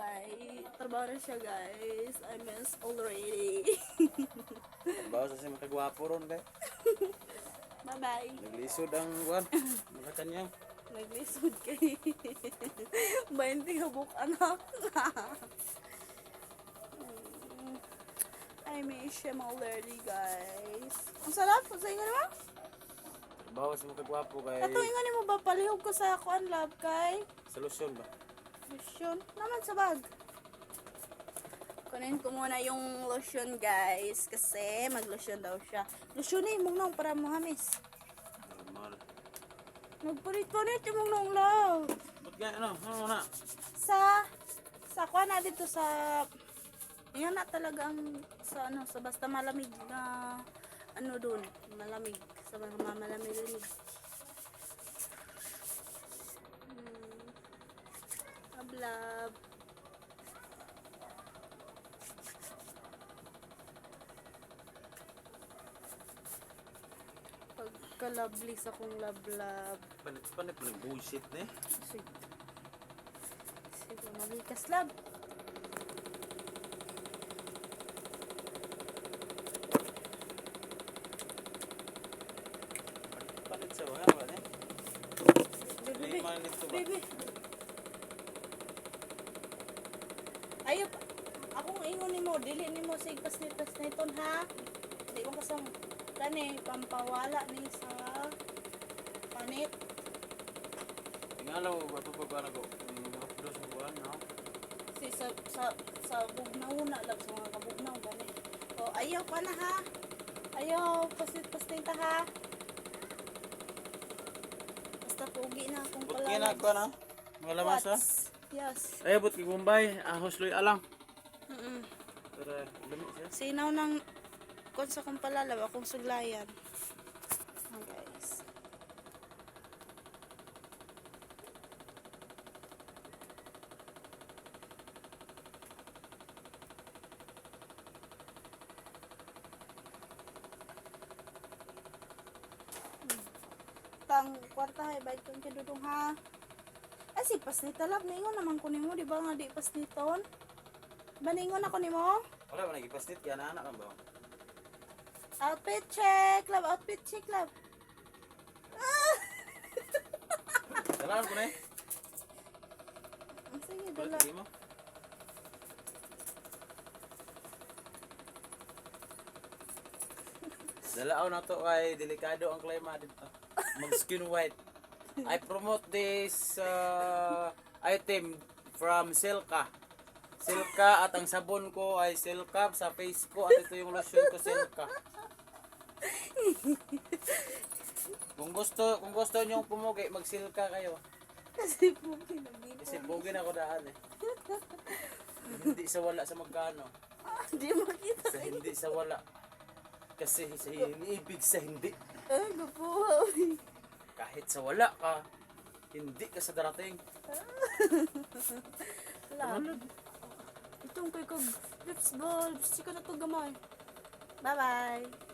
kay trabaho na siya guys. I miss already. Bawa sa siya makagwapo ron be. bye bye. Naglisod ang kuan. Mga kanya. Naglisod kay 20 kabuk anak. I miss him already guys. Ang sarap. Ang sayo naman. Bawa sa makagwapo kay Ato nga mo ba palihog ko sa kuan love kay solusyon ba. Lotion naman sa bag. Kunin ko muna yung lotion guys kasi mag-lotion daw siya. Lotion eh mong nong para mo hamis. Normal. Nagpalit-palit mong nong love. Ba't kaya ano? Ano na? Sa sa kuan na dito sa yan na talaga ang sa ano sa basta malamig na ano doon malamig sa mga malamig lamig hmm. Ablab pagkalabli sa kong lablab Panit panit mo ng bullshit ne. sige sige magikas lab Panit sa wala ba ne? Baby, baby. Ayo, akong ingon nimo, dili nimo sa igpas-nipas na iton ha. Di mo kasang kani pampawala ni sa panit. Tingalaw ba to pa ba ko? Dos mo kuan no? Si sa sa sa bugnaw na lang sa mga kabugnaw gani. O ayaw pa na ha. Ayaw pasit-pasit ta ha. Basta pugi na akong pala. kaya na kuan ha? Mga lamas ha? Yes. Ay, but kay Bombay, ahos loy alang. Mm Pero lami siya. Sinaw ng kung sa kong palalaw, akong suglayan. Oh, guys. Hmm. Tang kwarta hay bayad kong kadudong ha. Ay si pas ni talab ningon naman ko nimo di ba nga di pas niton? Baningon ako nimo? Wala ba nagipastit kaya na anak ba? Outfit check, love. Outfit check, love. Ah! Dalaan ko na eh. Sige, Kulit dala. mo. Dalao na to kay delikado ang klima dito. Mag skin white. I promote this uh, item from Silka. Silka at ang sabon ko ay Silka sa face ko at ito yung lotion ko Silka. Kung gusto, kung gusto niyo pumugi, mag-silka kayo. Kasi po, pinagdito. Kasi bugin ako daan eh. hindi sa wala sa magkano. Ah, di makita. Sa hindi sa wala. Kasi sa iniibig sa hindi. Ay, gapuha. Kahit sa wala ka, hindi ka sa darating. Love. Itong kay kag lips balls. Sika na to gamay. Bye-bye.